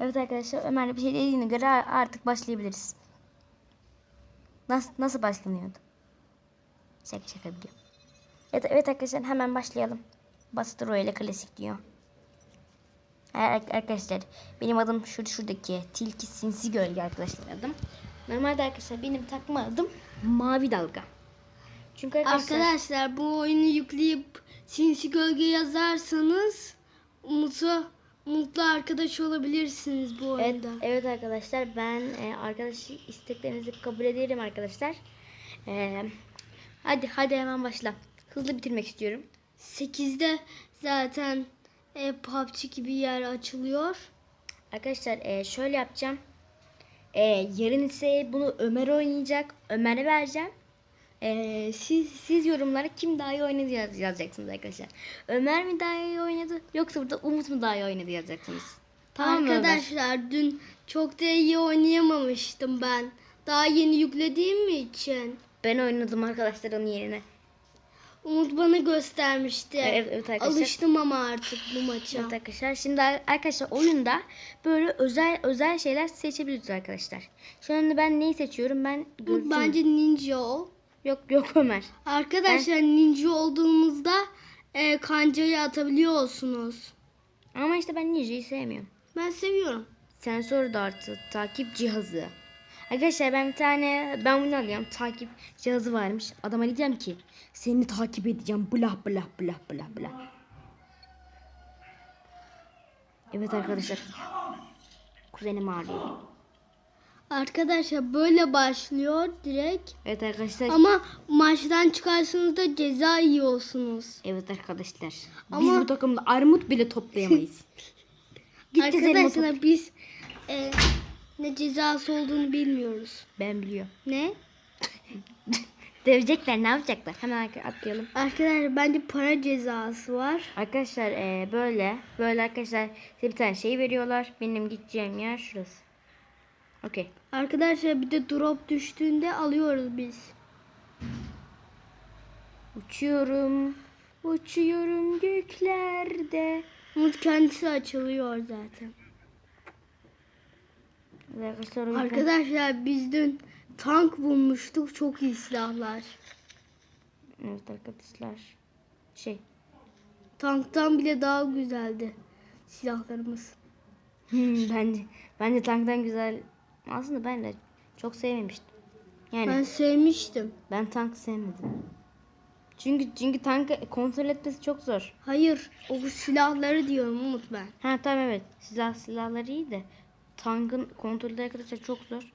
Evet arkadaşlar Ömer bir şey dediğine göre artık başlayabiliriz. Nasıl nasıl başlanıyordu? Şaka şaka biliyorum. Evet, evet arkadaşlar hemen başlayalım. Basit ile klasik diyor. Evet arkadaşlar benim adım şu şuradaki tilki sinsi gölge arkadaşlar adım. Normalde arkadaşlar benim takma adım mavi dalga. Çünkü arkadaşlar, Arkadaşlar bu oyunu yükleyip sinsi gölge yazarsanız mutlu mutlu arkadaş olabilirsiniz bu Evet, oyunda. evet arkadaşlar ben e, arkadaş isteklerinizi kabul ederim arkadaşlar. E, hadi hadi hemen başla. Hızlı bitirmek istiyorum. 8'de zaten e, PUBG gibi yer açılıyor. Arkadaşlar e, şöyle yapacağım. E, yarın ise bunu Ömer oynayacak. Ömer'e vereceğim. E, siz, siz yorumlara kim daha iyi oynadı yaz, yazacaksınız arkadaşlar. Ömer mi daha iyi oynadı yoksa burada Umut mu daha iyi oynadı yazacaksınız. Tamam mı Ömer? Arkadaşlar dün çok da iyi oynayamamıştım ben. Daha yeni yüklediğim için. Ben oynadım arkadaşlar onun yerine. Umut bana göstermişti. Evet, evet arkadaşlar. Alıştım ama artık bu maça. Evet arkadaşlar şimdi arkadaşlar oyunda böyle özel özel şeyler seçebiliriz arkadaşlar. Şu anda ben neyi seçiyorum ben gözüm. bence ninja ol. Yok yok Ömer. Arkadaşlar ninja olduğumuzda e, kancayı atabiliyorsunuz. Ama işte ben Ninja'yı sevmiyorum. Ben seviyorum. Sensör dartı, takip cihazı. Arkadaşlar ben bir tane ben bunu alıyorum. Takip cihazı varmış. Adama diyeceğim ki seni takip edeceğim. Blah blah blah blah blah. Evet arkadaşlar. Kuzenim ağrıyor. Arkadaşlar böyle başlıyor direkt. Evet arkadaşlar. Ama maçtan çıkarsanız da ceza yiyorsunuz. Evet arkadaşlar. Biz Ama- bu takımda armut bile toplayamayız. Arkadaşlar biz e, ne cezası olduğunu bilmiyoruz. Ben biliyorum. Ne? Dövecekler ne yapacaklar? Hemen atlayalım. Arkadaşlar bence para cezası var. Arkadaşlar eee, böyle böyle arkadaşlar size bir tane şey veriyorlar. Benim gideceğim yer şurası. Okey. Arkadaşlar bir de drop düştüğünde alıyoruz biz. Uçuyorum. Uçuyorum göklerde. Umut kendisi açılıyor zaten. Arkadaşlar, Arkadaşlar biz dün tank bulmuştuk. Çok iyi silahlar. Evet arkadaşlar. Şey. Tanktan bile daha güzeldi silahlarımız. Hmm, bence bence tanktan güzel. Aslında ben de çok sevmemiştim. Yani Ben ben, sevmiştim. tank sevmedim. Çünkü çünkü tankı kontrol etmesi çok zor. Hayır, o silahları diyorum Umut ben. Ha tamam evet. Silah silahları iyi de tankın kontrolü arkadaşlar çok zor.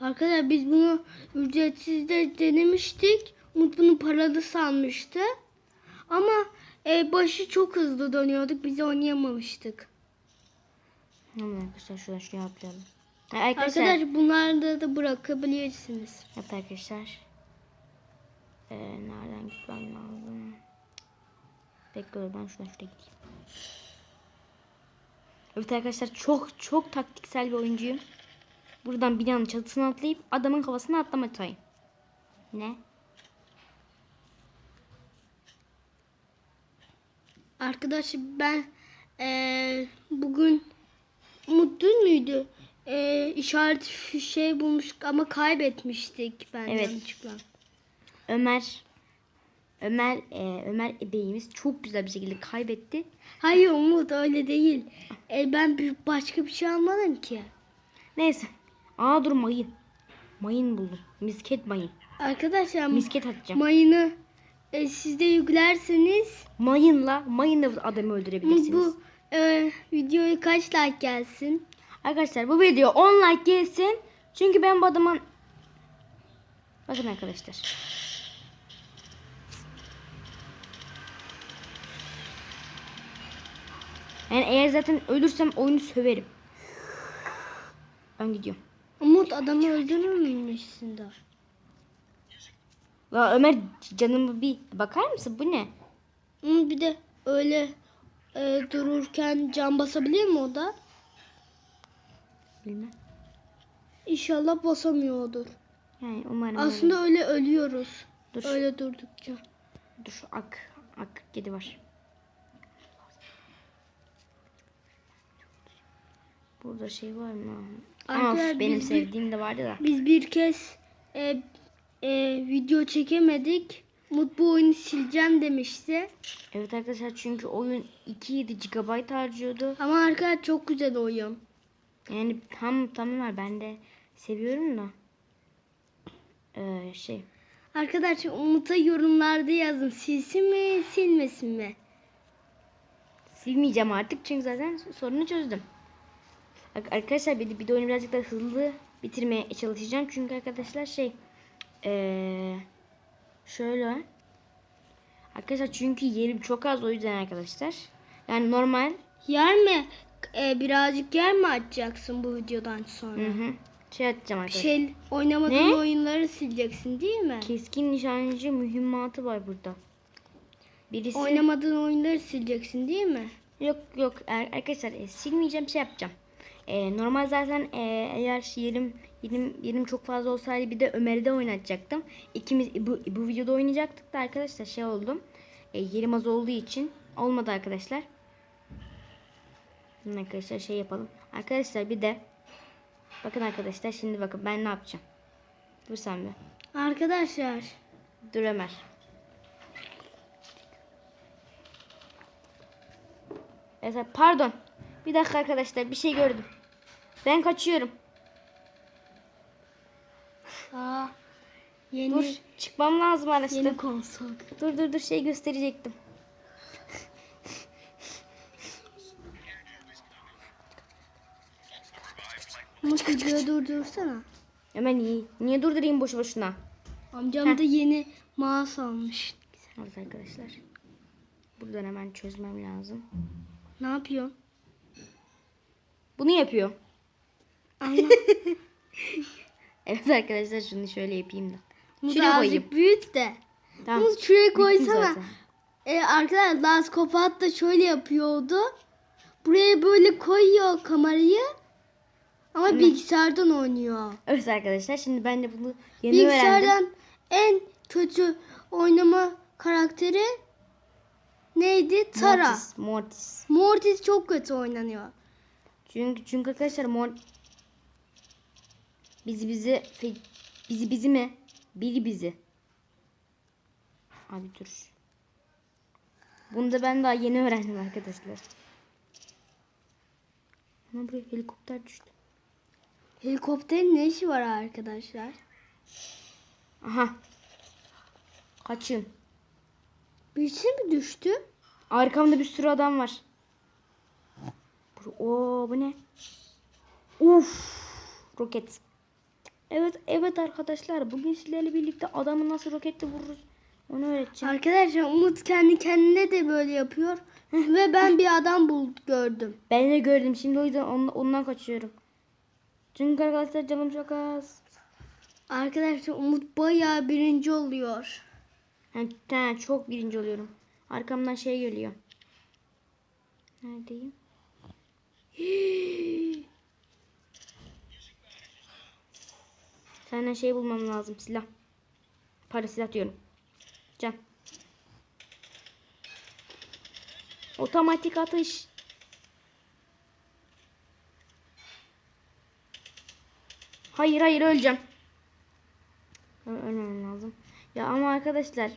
Arkadaşlar biz bunu ücretsiz de denemiştik. Umut bunu paralı sanmıştı. Ama e, başı çok hızlı dönüyorduk. Biz oynayamamıştık. Hemen arkadaşlar şuradan şuraya atlayalım. Arkadaşlar. Arkadaşlar bunları da bırakabilirsiniz. Evet arkadaşlar. Ee, nereden gitmem lazım? Bekle ben şuradan şuraya gideyim. Evet arkadaşlar çok çok taktiksel bir oyuncuyum. Buradan binanın çatısına atlayıp adamın kafasına atlamatayım. Ne? Arkadaşlar ben e, bugün Umut dün müydü? E, işaret şey bulmuştuk ama kaybetmiştik ben Evet. yanlışlıkla. Ömer Ömer e, Ömer beyimiz çok güzel bir şekilde kaybetti. Hayır Umut öyle değil. E, ben bir başka bir şey almadım ki. Neyse. Aa dur mayın. Mayın buldum. Misket mayın. Arkadaşlar Misket atacağım. mayını e, siz de yüklerseniz Mayınla mayınla adamı öldürebilirsiniz. bu e, videoya kaç like gelsin? Arkadaşlar bu video 10 like gelsin. Çünkü ben bu adamın Bakın arkadaşlar. Yani eğer zaten ölürsem oyunu söverim. Ben gidiyorum. Umut adamı öldürmemişsin daha. Ya Ömer canımı bir bakar mısın? Bu ne? Bir de öyle e, dururken can basabilir mi o da? Bilmem. İnşallah basamıyordur. Yani umarım. Aslında öyle ölüyoruz. Dur. Öyle durdukça. Dur şu ak ak kedi var. Burada şey var mı? Arkadaşlar, Of, benim biz bir- sevdiğim de vardı da. Biz bir kez e, e, video çekemedik. Umut bu oyunu sileceğim demişti. Evet arkadaşlar çünkü oyun 2.7 GB harcıyordu. Ama arkadaşlar çok güzel oyun. Yani tam tamam var ben de seviyorum da. Ee, şey Arkadaşlar Umut'a yorumlarda yazın. Silsin mi silmesin mi? silmeyeceğim artık çünkü zaten sorunu çözdüm. Ar- Arkadaşlar bir de, bir de oyunu birazcık daha hızlı bitirmeye çalışacağım. Çünkü arkadaşlar şey ee, şöyle Arkadaşlar çünkü yerim çok az o yüzden arkadaşlar. Yani normal Yer mi? E, birazcık yer mi açacaksın bu videodan sonra? hı hı, şey atacağım arkadaşlar. şey oynamadığın Ne? oyunları sileceksin değil mi? Keskin nişancı mühimmatı var burada. Birisi Oynamadığın oyunları sileceksin değil mi? Yok yok Er- arkadaşlar e, silmeyeceğim şey yapacağım. E, normal zaten e, eğer yerim, yerim yerim çok fazla olsaydı bir de Ömer'de oynatacaktım. İkimiz bu, bu videoda oynayacaktık da arkadaşlar şey oldum. E, yerim az olduğu için olmadı arkadaşlar. Şimdi arkadaşlar şey yapalım. Arkadaşlar bir de bakın arkadaşlar şimdi bakın ben ne yapacağım. Dur sen bir. Arkadaşlar Dur Ömer. Evet, pardon. Bir dakika arkadaşlar bir şey gördüm. Ben kaçıyorum. aa, yeni Dur çıkmam lazım arası. yeni konsol. Dur dur dur şey gösterecektim. Umut videoyu durdursana. Ömer niye, niye durdurayım boşu boşuna? Amcam da yeni mouse almış. Evet arkadaşlar. Buradan hemen çözmem lazım. Ne yapıyorsun? Bunu yapıyor. Allah. Evet arkadaşlar şunu şöyle yapayım da. Umut Şuraya koyayım. büyüt de. Tamam. Umut şuraya koysana. E, arkadaşlar Last Kopat da şöyle yapıyordu. Buraya böyle koyuyor kamerayı. Ama bilgisayardan oynuyor. Evet arkadaşlar şimdi ben de bunu yeni öğrendim. Bilgisayardan en kötü oynama karakteri neydi? Tara. Mortis. Mortis. Mortis çok kötü oynanıyor. Çünkü çünkü arkadaşlar mor bizi bizi bizi bizi mi? Biri bizi. Abi dur. Bunu da ben daha yeni öğrendim arkadaşlar. Ama buraya helikopter düştü. Helikopterin ne işi var arkadaşlar? Aha. Kaçın. Birisi mi düştü? Arkamda bir sürü adam var. Bu- Oo bu ne? Uf. Roket. Evet evet arkadaşlar bugün sizlerle birlikte adamı nasıl roketle vururuz onu öğreteceğim. Arkadaşlar Umut kendi kendine de böyle yapıyor. Ve ben bir adam bul gördüm. Ben de gördüm şimdi o yüzden ondan, ondan kaçıyorum. Çünkü arkadaşlar canım çok az. Arkadaşlar Umut bayağı birinci oluyor. Yani, ha, çok birinci oluyorum. Arkamdan şey geliyor. Neredeyim? Senden şey bulmam lazım silah. Para silah diyorum. Can. Otomatik atış. Hayır hayır öleceğim. Ö- Ölmemem lazım. Ya ama arkadaşlar.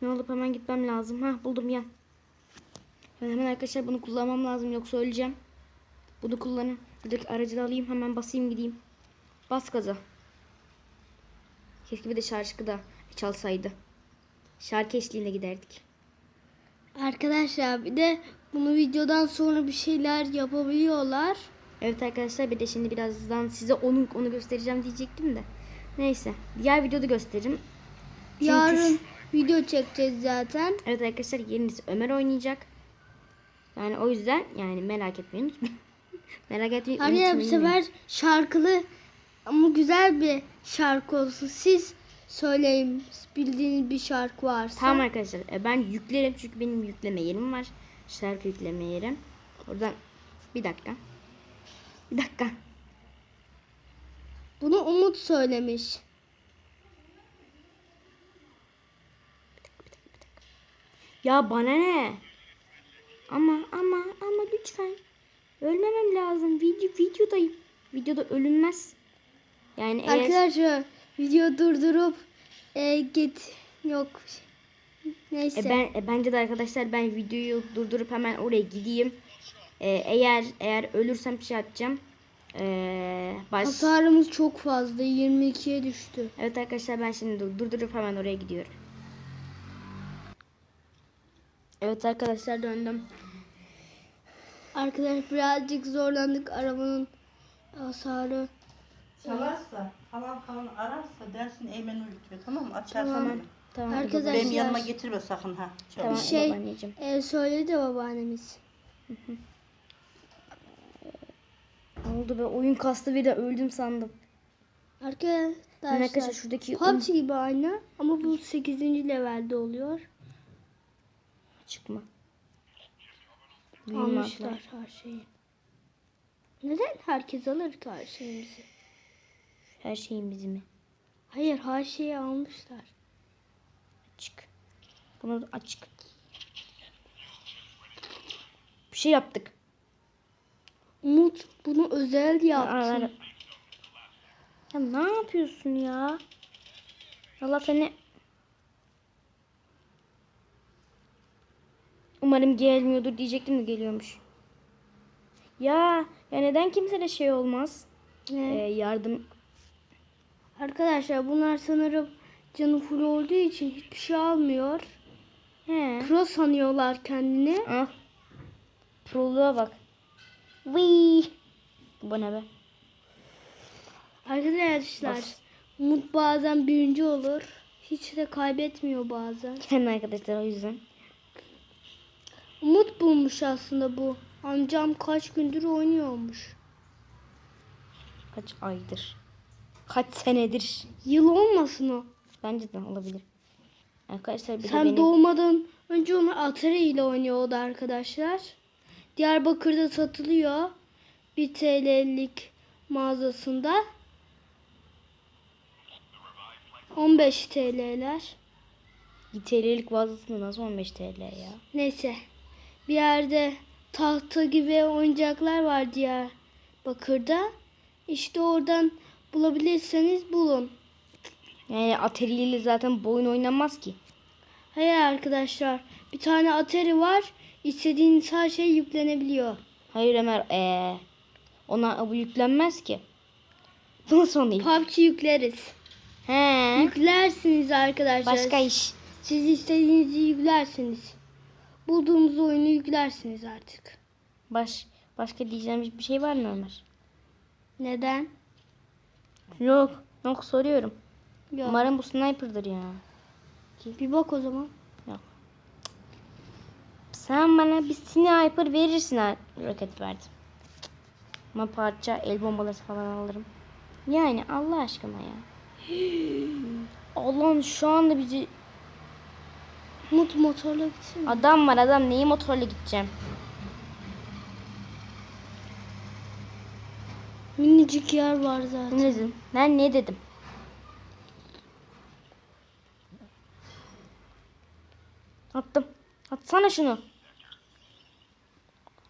Şunu alıp hemen gitmem lazım. Ha buldum ya. Ben hemen arkadaşlar bunu kullanmam lazım yoksa öleceğim. Bunu kullanın. Buradaki aracı da alayım hemen basayım gideyim. Bas gaza. Keşke bir de şarkı da çalsaydı. Şarkı eşliğinde giderdik. Arkadaşlar bir de bunu videodan sonra bir şeyler yapabiliyorlar. Evet arkadaşlar bir de şimdi birazdan size onu onu göstereceğim diyecektim de. Neyse. Diğer videoda gösteririm. Çünkü Yarın video çekeceğiz zaten. Evet arkadaşlar yenisi Ömer oynayacak. Yani o yüzden yani merak etmeyin. merak etmeyin. Arkadaşlar bu unutmayın. sefer şarkılı ama güzel bir şarkı olsun. Siz söyleyin bildiğiniz bir şarkı varsa. Tamam arkadaşlar e, ben yüklerim çünkü benim yükleme yerim var. Şarkı yükleme yerim. Oradan bir dakika. Bir dakika. Bunu Umut söylemiş. Ya bana ne? Ama ama ama lütfen. Ölmemem lazım. Video videodayım. Videoda ölünmez. Yani eğer Arkadaşlar video durdurup e, git yok. Neyse. E ben e bence de arkadaşlar ben videoyu durdurup hemen oraya gideyim. E, eğer eğer ölürsem şey yapacağım. E, baş... Hasarımız çok fazla 22'ye düştü. Evet arkadaşlar ben şimdi dur- durdurup hemen oraya gidiyorum. Evet arkadaşlar döndüm. Arkadaşlar birazcık zorlandık arabanın hasarı. Çalarsa, falan falan ararsa dersin Eymen uyutuyor tamam mı? Açarsın Tamam. hemen. Tamam. Arkadaşlar- Benim yanıma getirme sakın ha. Tamam Bir şey- babaanneciğim. E, söyledi babaannemiz. Ne oldu be oyun kastı bir de öldüm sandım. Arkadaşlar, Arkadaşlar şuradaki PUBG gibi aynı ama bu 8. levelde oluyor. çıkma. Büyüme Almışlar her şeyi. Neden herkes alır ki her şeyimizi? Her şeyin bizimi. Hayır her şeyi almışlar. Açık. Bunu da açık. Bir şey yaptık. Umut bunu özel Aa, yaptı. Ya ne yapıyorsun ya? Allah seni... Umarım gelmiyordur diyecektim de geliyormuş. Ya ya neden kimsede şey olmaz? Ee, yardım Arkadaşlar bunlar sanırım canı full olduğu için hiçbir şey almıyor. He. Pro sanıyorlar kendini. Ah. Proluğa bak. Vii. Bu ne be? Arkadaşlar Bas. Umut bazen birinci olur. Hiç de kaybetmiyor bazen. Kendi arkadaşlar o yüzden. Umut bulmuş aslında bu. Amcam kaç gündür oynuyormuş. Kaç aydır? Kaç senedir? Yıl olmasın o. Bence de olabilir. Arkadaşlar bir Sen benim... doğmadan önce onu Atari ile oynuyordu arkadaşlar. Diyarbakır'da satılıyor. 1 TL'lik mağazasında. 15 TL'ler. TL'lik vazasında nasıl 15 TL ya? Neyse. Bir yerde tahta gibi oyuncaklar var Diyarbakır'da. İşte oradan bulabilirseniz bulun. Yani Atari zaten bu oyun oynanmaz ki. Hayır arkadaşlar. Bir tane Atari var. İstediğiniz her şey yüklenebiliyor. Hayır Ömer ee, ona bu yüklenmez ki. Nasıl onu? PUBG yükleriz. He. Yüklersiniz arkadaşlar. Başka iş. Siz istediğinizi yüklersiniz. Bulduğunuz oyunu yüklersiniz artık. Baş başka diyeceğim bir şey var mı Ömer? Neden? Yok. Yok soruyorum. Yok. Umarım bu sniper'dır ya. Bir bak o zaman. Sen bana bir sniper verirsin ha. Roket verdim. Ama parça el bombaları falan alırım. Yani Allah aşkına ya. Allah'ım şu anda bizi Mut motorla gitsin. adam var adam neyi motorla gideceğim. Minicik yer var zaten. Ne dedim? Ben ne dedim? Attım. Atsana şunu.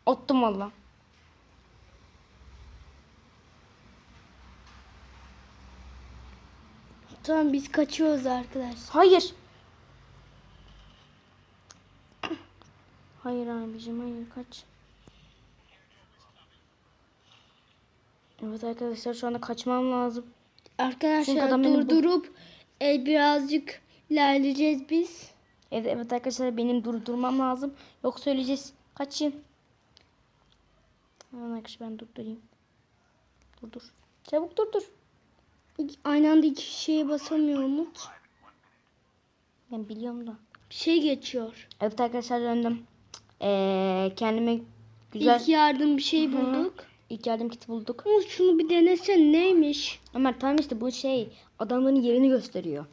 Attım valla. Tamam biz kaçıyoruz arkadaşlar. Hayır. Hayır abicim hayır kaç. Evet arkadaşlar şu anda kaçmam lazım. Arkadaşlar beni bu- durdurup e, birazcık ilerleyeceğiz biz. Evet evet arkadaşlar benim durdurmam lazım. Yoksa söyleyeceğiz. Kaçın. Hemen arkadaşlar ben durdurayım. Durdur. Çabuk durdur. Aynı anda iki şeye basamıyor Umut. Ben biliyorum da. Bir şey geçiyor. Evet arkadaşlar döndüm. Ee, kendime güzel İlk yardım bir şey bulduk. İlk yardım kiti bulduk. Umut şunu bir denesen neymiş? Ömer tamam işte bu şey adamların yerini gösteriyor.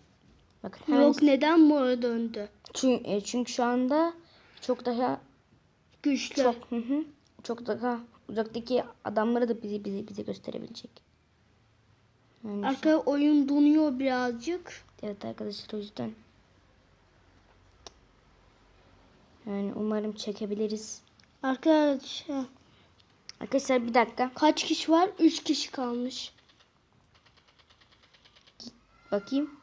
Bakın hemen Yok neden mora döndü? çünkü, e, çünkü şu anda çok daha Güçlü. çok hı hı, çok daha uzaktaki adamları da bizi bizi bize gösterebilecek. Yani Arka oyun donuyor birazcık. evet arkadaşlar o yüzden yani umarım çekebiliriz. Arkadaşlar Arkadaşlar bir dakika. kaç kişi var? 3 kişi kalmış. Bakayım.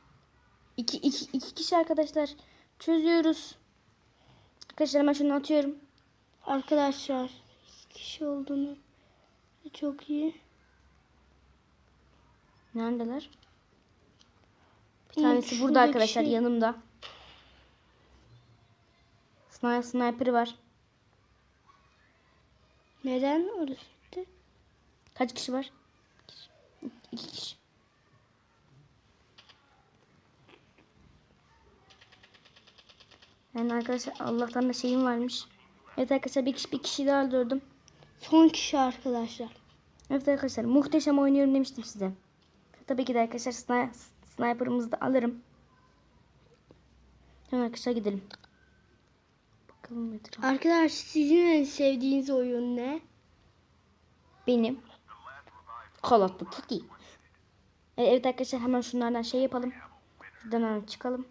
İki, iki, iki kişi arkadaşlar. Çözüyoruz. Arkadaşlar hemen şunu atıyorum. Arkadaşlar iki kişi olduğunu çok iyi. Neredeler? Bir tanesi burada şuradaki arkadaşlar şey. yanımda. Sniper, sniper var. Neden orası? Kaç kişi var? İki kişi. Yani arkadaşlar Allah'tan da şeyim varmış. Evet arkadaşlar bir kişi, bir kişi daha öldürdüm. Son kişi arkadaşlar. Evet arkadaşlar muhteşem oynuyorum demiştim size. Tabii ki de arkadaşlar sni- sniper'ımızı da alırım. Hemen arkadaşlar gidelim. Bakalım etrafa. Arkadaşlar sizin en sevdiğiniz oyun ne? Benim Call of Duty. E, Evet arkadaşlar hemen şunlardan şey yapalım. Şuradan hemen çıkalım.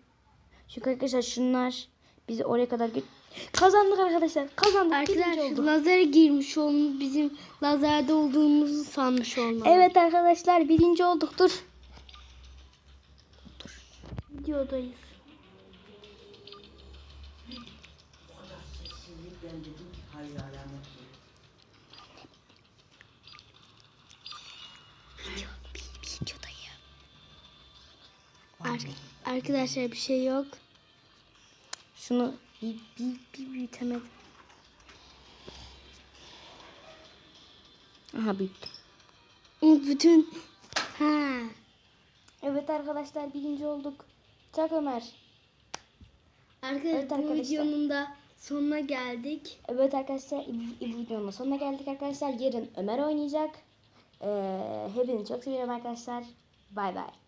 Çünkü arkadaşlar şunlar bizi oraya kadar gö- Kazandık arkadaşlar. Kazandık. Arkadaşlar lazere girmiş olmuş bizim lazerde olduğumuzu sanmış olmalı. Evet arkadaşlar birinci olduk. Dur. Videodayız. Ar- arkadaşlar bir şey yok. Şunu bir, bir, bir büyütemedim. Aha büyüttüm. Umut bütün ha Evet arkadaşlar birinci olduk. Çak Ömer. arkadaşlar Evet bu arkadaşlar. videonun da sonuna geldik. Evet arkadaşlar bu videonun sonuna geldik arkadaşlar. Yarın Ömer oynayacak. Ee, hepinizi çok seviyorum arkadaşlar. Bay bay.